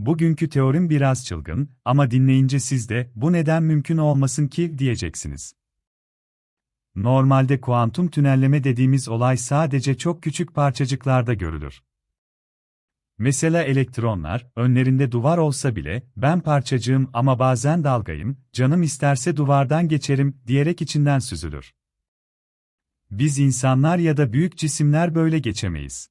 Bugünkü teorim biraz çılgın ama dinleyince siz de bu neden mümkün olmasın ki diyeceksiniz. Normalde kuantum tünelleme dediğimiz olay sadece çok küçük parçacıklarda görülür. Mesela elektronlar, önlerinde duvar olsa bile, ben parçacığım ama bazen dalgayım, canım isterse duvardan geçerim, diyerek içinden süzülür. Biz insanlar ya da büyük cisimler böyle geçemeyiz.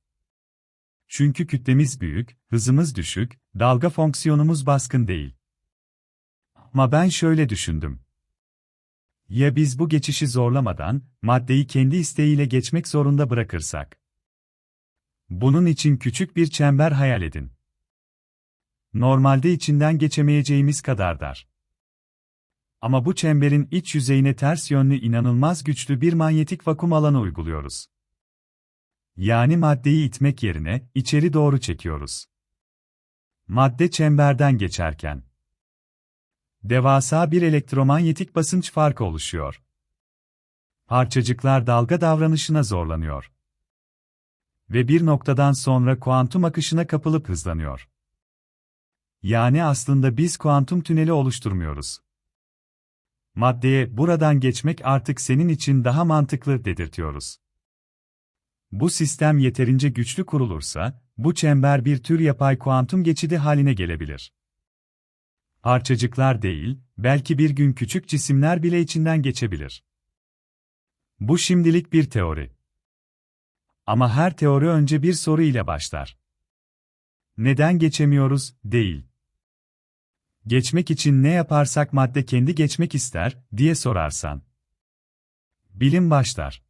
Çünkü kütlemiz büyük, hızımız düşük, dalga fonksiyonumuz baskın değil. Ama ben şöyle düşündüm. Ya biz bu geçişi zorlamadan, maddeyi kendi isteğiyle geçmek zorunda bırakırsak? Bunun için küçük bir çember hayal edin. Normalde içinden geçemeyeceğimiz kadar dar. Ama bu çemberin iç yüzeyine ters yönlü inanılmaz güçlü bir manyetik vakum alanı uyguluyoruz. Yani maddeyi itmek yerine içeri doğru çekiyoruz. Madde çemberden geçerken devasa bir elektromanyetik basınç farkı oluşuyor. Parçacıklar dalga davranışına zorlanıyor. Ve bir noktadan sonra kuantum akışına kapılıp hızlanıyor. Yani aslında biz kuantum tüneli oluşturmuyoruz. Maddeye buradan geçmek artık senin için daha mantıklı dedirtiyoruz. Bu sistem yeterince güçlü kurulursa, bu çember bir tür yapay kuantum geçidi haline gelebilir. Parçacıklar değil, belki bir gün küçük cisimler bile içinden geçebilir. Bu şimdilik bir teori. Ama her teori önce bir soru ile başlar. Neden geçemiyoruz, değil. Geçmek için ne yaparsak madde kendi geçmek ister, diye sorarsan. Bilim başlar.